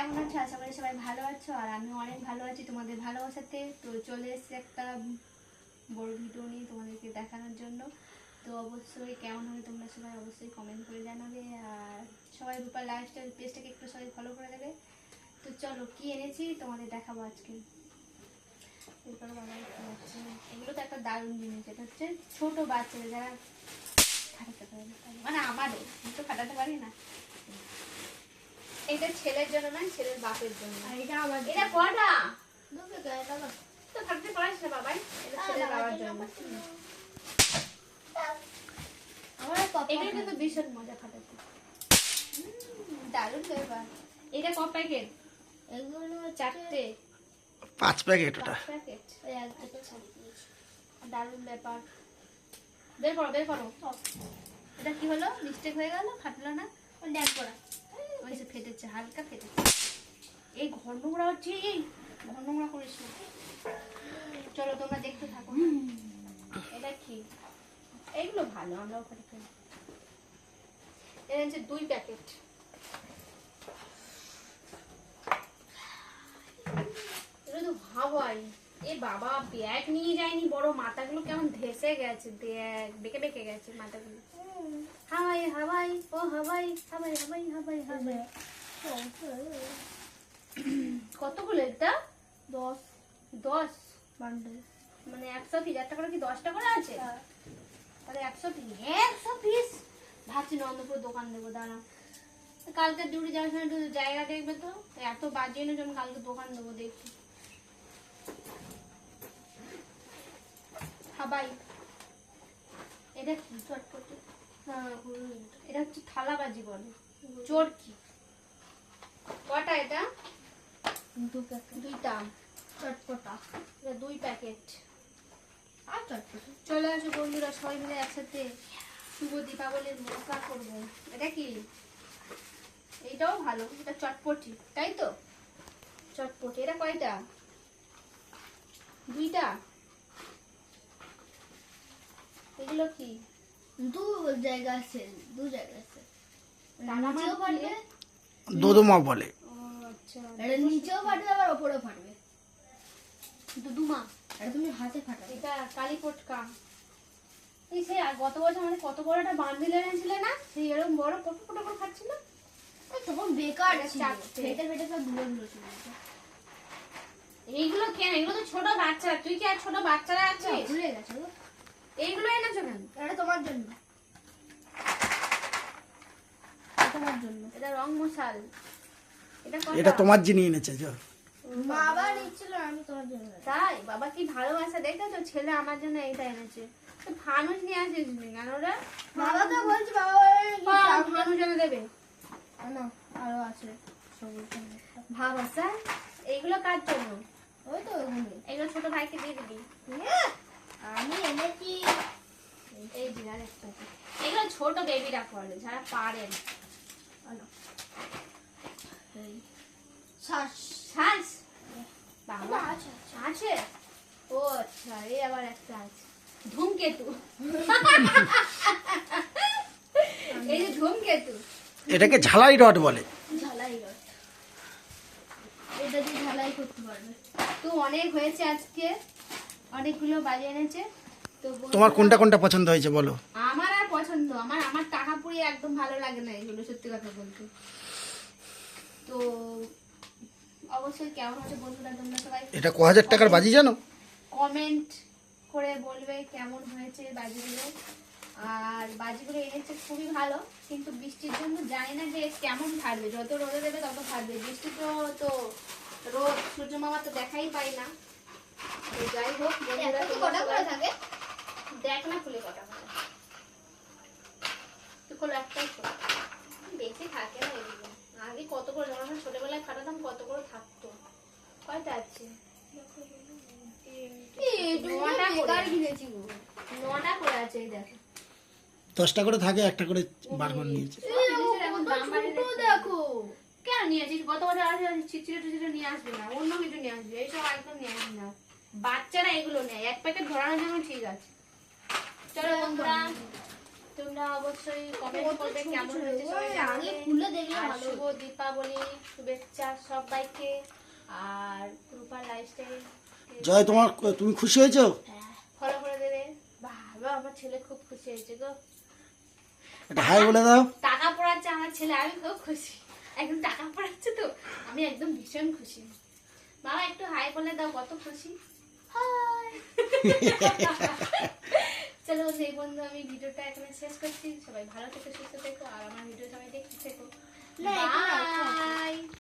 কেমন আছো? আশা করি সবাই ভালো আছো, আর আমি অনেক ভালো আছি। তোমাদের ভালোবাসাতে তো চলে এসেছি একটা বড় ভিডিও নিয়ে তোমাদেরকে দেখানোর জন্য। তো অবশ্যই কেমন হবে তোমরা সবাই অবশ্যই কমেন্ট করে জানাবে। আর সবাই রূপার লাইফস্টাইল পেজটাকে একটু সবাই ফলো করে দেবে। তো চলো, কি এনেছি? তোমাদের দেখাবো আজকে। রূপার বাবা এগুলো তো একটা দারুণ জিনিস। এটা হচ্ছে ছোটো বাচ্চারা যারা খাটাতে পারে মানে আমারও আমি তো খাটাতে পারি না। এটা ছেলের জন্য না ছেলের বাপের জন্য। আর এটা আমার এটা কটা? দুটো গায়ে দাও তো। থাকতে পারিস না বাবাই এটা ছেলের বাবার জন্য। আমার পপকর্ন এগুলো কিন্তু ভীষণ মজা খাটাতে হুম, দারুণ ব্যাপার। এটা ক প্যাকেট? এগুলো চারটে। পাঁচ প্যাকেট ওটা। দারুণ ব্যাপার। বের করো বের করো। এটা কি হলো? মিস্টেক হয়ে গেল ফাটলো না? দেখ করা। যে ফেটেছে হালকা ফেটেছে। এই ঘর নোংরা হচ্ছে এই ঘর নোংরা করিস চলো তোমরা দেখতে থাকো? এটা কি? এইগুলো ভালো আমরা ওখানে খাই এটা হচ্ছে দুই প্যাকেট। এটা তো হাওয়াই এ বাবা ব্যাগ নিয়ে যায়নি বড় মাথাগুলো কেমন ধেসে গেছে ব্যাগ বেঁকে বেঁকে গেছে মাথাগুলো। হাওয়াই হাওয়াই ও হাওয়াই হাওয়াই হাওয়াই হাওয়াই হাওয়াই। কতগুলো এটা? দশ। দশ? বান্ডেল। মানে একশো পিস একটা করে কি দশটা করে আছে? হ্যাঁ। তাহলে একশো পিস একশো পিস ভাবছি নন্দপুর দোকান দেবো দাঁড়া। কালকে ডিউটি যাওয়ার সময় জায়গা দেখবে তো? এত বাজিয়ে এনে আমি কালকে দোকান দেবো দেখি। হাবাই এটা কি? চটপটি? হ্যাঁ এটা হচ্ছে থালাবাজি বলে। চোরকি কটা এটা? দুইটা। চটপটা। এটা দুই প্যাকেট আর চটপটা? চলে আসো বন্ধুরা সবাই মিলে একসাথে শুভ দীপাবলির মজা করব। এটা কি? এইটাও ভালো এটা চটপটি তাই তো? চটপটি এটা কয়টা? দুইটা? এগুলো কি? দু জায়গা আছে দু জায়গা আছে। নিচেও ফাটবে বলে। আচ্ছা এটা নিচেও ফাটবে আবার ওপরেও ফাটবে দুদুমা এটা তুমি হাতে ফাটাবে। এটা কালী পটকা। এই সে গত বছর আমাদের কত বড় একটা বান্ডিল এনেছিলে না? সেই এরকম বড় কত কত করে খাচ্ছিল। তখন বেকার এটা ফেটে ফেটে সব দূরে দূরে চলে এইগুলো কেন? এগুলো তো ছোট বাচ্চা। তুই কি আর ছোট বাচ্চারা আছিস? ভুলে গেছো। এইগুলো এনেছো কেন? এটা তোমার জন্য। তোমার জন্য। এটা রং মশাল। এটা এটা তোমার যিনি এনেছে যে মা আবার নিচ্ছিল আমি তোমার জন্য তাই? বাবা কি ভালোবাসা? দেখেছ? ছেলে আমার জন্য এইটা এনেছে। তো ফানুস নিয়ে আসিস নি কেন ওরা বাবা বলে কি বাহ, চাপ ফানুস এনে দেবে। না আরও আছে সবুজ রঙের। ভালোবাসা এইগুলো কার জন্য? ওই তো এগুলো ছোট ভাইকে দিয়ে দিবি। আমি এনেছি। এই বিড়াল একটা এগুলো ছোট বেবিরা করে যারা পারে না। আলো। শ্বাস বাবা আছে? ও আচ্ছা এই আবার একটা আছে। ধূমকেতু। এই যে ধূমকেতু। এটাকে ঝালাই রড বলে। ঝালাই রড। এটা দিয়ে ঝালাই করতে পারবে। তো অনেক হয়েছে আজকে। অনেকগুলো বাজে এনেছে তো তোমার কোনটা কোনটা পছন্দ হয়েছে বলো? আমার আর পছন্দ আমার আমার টাকা পুড়িয়ে একদম ভালো লাগে না এগুলো সত্যি কথা বলতে। তো অবশ্যই কেমন হচ্ছে বন্ধুরা তোমরা সবাই এটা ক হাজার টাকার বাজি জানো? কমেন্ট করে বলবে কেমন হয়েছে বাজিগুলো। আর বাজিগুলো এনেছে খুবই ভালো কিন্তু বৃষ্টির জন্য জানি না যে কেমন থাকবে যত রোদে দেবে তত থাকবে। বৃষ্টি তো তো রোদ সূর্য মামা তো দেখাই পাই না। যাই হোক বন্ধুরা এখন তো তোমরা কটা করে থাকে? দেখ না খুলে কটা করে। তুই খোলো একটাই খোলো বেশি থাকে না এগুলো। আগে কত করে যখন আমরা ছোটবেলায় ফাটাতাম কত করে থাকতো। কয়টা আছে? নটা করে। আছে এই দেখো। দশটা করে থাকে একটা করে বার করে নিয়েছে। দেখো। কেন নিয়েছিস গত বছর আসবে চিচিরে টিচিরে নিয়ে আসবে না অন্য কিছু নিয়ে আসবে এইসব একদম নিয়ে আসবে না। বাচ্চারা এগুলো নেয়। এক প্যাকেট ধরানোর জন্য ঠিক আছে। চলো বন্ধুরা তোমরা অবশ্যই কমেন্ট করবে কেমন হয়েছে সবাই ওই জানাবে। আগে খুলে দেখলে ভালো শুভ দীপাবলি শুভেচ্ছা সবাইকে। আর রূপার লাইফস্টাইল জয় তোমার তুমি খুশি হয়েছো? ফলো করে দেবে। বাবা আমার ছেলে খুব খুশি হয়েছে গো। একটা হাই বলে দাও। টাকা পড়াচ্ছে আমার ছেলে আমি খুব খুশি। একদম টাকা পড়াচ্ছে তো আমি একদম ভীষণ খুশি। বাবা একটু হাই বলে দাও কত খুশি? চলো সেই বন্ধু আমি ভিডিওটা এখানে শেষ করছি। সবাই ভালো থেকে সুস্থ থেকো আর আমার ভিডিও সবাই দেখতে থেকো। বাই